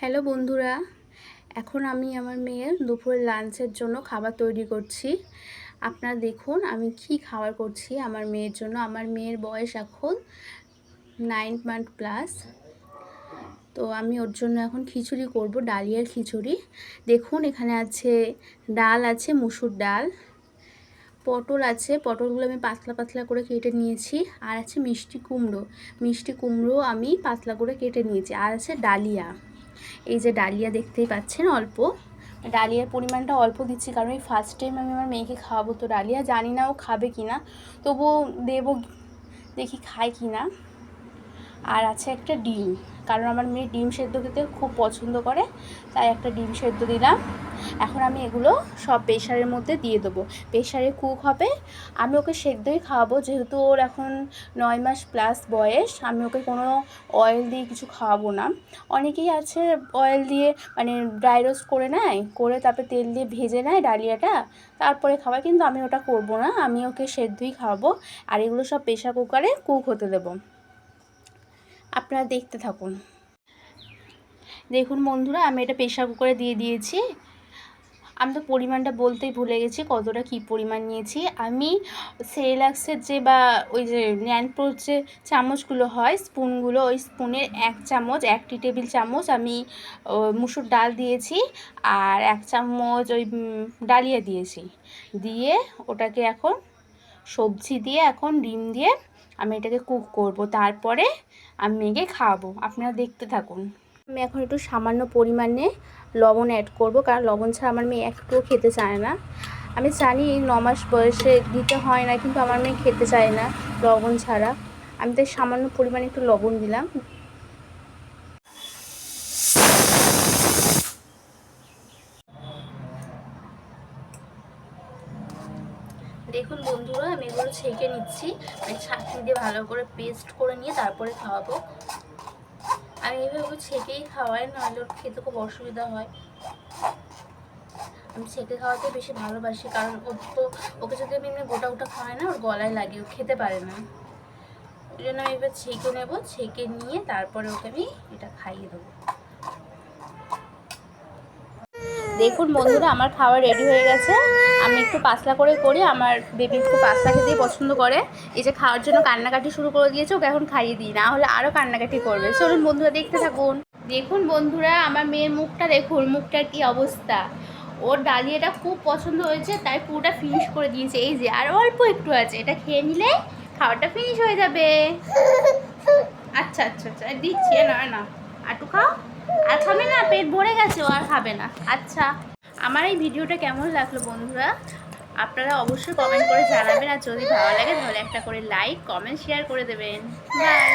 Hello বন্ধুরা, এখন আমি আমার মেয়ের দুপুরের লাঞ্চের জন্য খাবার তৈরি করছি। আপনারা দেখুন, আমি কি খাবার করছি আমার মেয়ের জন্য। আমার মেয়ের বয়স এখন নাইন মান্থ প্লাস তো আমি ওর জন্য এখন খিচুড়ি করব, ডালিয়ার খিচুড়ি। দেখুন, এখানে আছে ডাল আছে, মুসুর ডাল, পটল আছে। পটলগুলো আমি পাতলা পাতলা করে কেটে নিয়েছি। আর আছে মিষ্টি কুমড়ো। মিষ্টি কুমড়ো আমি পাতলা করে কেটে নিয়েছি। আর আছে ডালিয়া। এই যে ডালিয়া দেখতেই পাচ্ছেন অল্প। ডালিয়ার পরিমাণটা অল্প দিচ্ছি, কারণ এই ফার্স্ট টাইম আমি আমার মেয়েকে খাওয়াবো। তো ডালিয়া জানি না ও খাবে কি না তবুও দেবো দেখি খায় কি না আর আছে একটা ডিম, কারণ আমার মেয়ে ডিম সেদ্ধ খেতে খুব পছন্দ করে, তাই একটা ডিম সেদ্ধ দিলাম। এখন আমি এগুলো সব প্রেশারের মধ্যে দিয়ে দেবো। প্রেশারে কুক হবে। আমি ওকে সেদ্ধই খাওয়াবো। যেহেতু ওর এখন নয় মাস প্লাস বয়স, আমি ওকে কোনো অয়েল দিয়ে কিছু খাওয়াবো না। অনেকেই আছে অয়েল দিয়ে মানে ড্রাই রোস্ট করে নেয়, করে তারপরে তেল দিয়ে ভেজে নেয় ডালিয়াটা, তারপরে খাওয়ায়। কিন্তু আমি ওটা করব না। আমি ওকে সেদ্ধই খাওয়াবো। আর এগুলো সব প্রেশার কুকারে কুক হতে দেবো। আপনারা দেখতে থাকুন। দেখুন বন্ধুরা, আমি এটা প্রেশার কুকারে দিয়ে দিয়েছি। আমি তো পরিমাণটা বলতেই ভুলে গেছি, কতটা কি পরিমাণ নিয়েছি। আমি সেরেলাক্সের যে বা ওই যে ন্যানপ্রোর যে চামচগুলো হয়, স্পুনগুলো, ওই স্পুনের এক চামচ একটি টেবিল চামচ আমি মুসুর ডাল দিয়েছি আর এক চামচ ওই ডালিয়া দিয়েছি। দিয়ে ওটাকে এখন সবজি দিয়ে, এখন ডিম দিয়ে আমি এটাকে কুক করব। তারপরে আমি মেয়েকে খাওয়াবো আপনারা দেখতে থাকুন। আমি এখন একটু সামান্য পরিমাণে লবণ অ্যাড করব, কারণ লবণ ছাড়া আমার মেয়ে একটুও খেতে চায় না। আমি জানি ন মাস বয়সে দিতে হয় না, কিন্তু আমার মেয়ে খেতে চায় না লবণ ছাড়া। আমি তাই সামান্য পরিমাণে একটু লবণ দিলাম। দেখুন বন্ধুরা, আমি এগুলো ছেঁকে নিচ্ছি। মানে ছাঁকনি দিয়ে ভালো করে পেস্ট করে নিয়ে তারপরে খাওয়াবো। আমি এইভাবে ছেঁকেই খাওয়াই নাহলে ওর খেতে খুব অসুবিধা হয়। আমি ছেঁকে খাওয়াতে বেশি ভালোবাসি, কারণ ওর তো, ওকে যদি আমি এমনি গোটা গোটা খাওয়াই না, ওর গলায় লাগে, ও খেতে পারে না। ওই জন্য আমি এবার ছেঁকে নেব, ছেঁকে নিয়ে তারপরে ওকে আমি এটা খাইয়ে দেবো। দেখুন বন্ধুরা, আমার খাবার রেডি হয়ে গেছে। আমি একটু পাতলা করে করি, আমার বেবি একটু পাতলা খেতেই পছন্দ করে। এই যে খাওয়ার জন্য কান্নাকাটি শুরু করে দিয়েছে, ওকে এখন খাইয়ে দিই, না হলে আরও কান্নাকাটি করবে। চলুন বন্ধুরা, দেখতে থাকুন। দেখুন বন্ধুরা, আমার মেয়ের মুখটা দেখুন, মুখটার কি অবস্থা। ওর ডালিয়াটা খুব পছন্দ হয়েছে, তাই পুরোটা ফিনিশ করে দিয়েছে। এই যে, আর অল্প একটু আছে, এটা খেয়ে নিলে খাওয়াটা ফিনিশ হয়ে যাবে। আচ্ছা আচ্ছা আচ্ছা দিচ্ছি না না আটু খাও। আর খাবে পেট ভরে গেছে, ও আর খাবে না। আচ্ছা আমার এই ভিডিওটা কেমন লাগল বন্ধুরা? আপনারা অবশ্যই কমেন্ট করে জানাবেন, আর যদি ভালো লাগে তাহলে একটা করে লাইক কমেন্ট শেয়ার করে দেবেন। বাই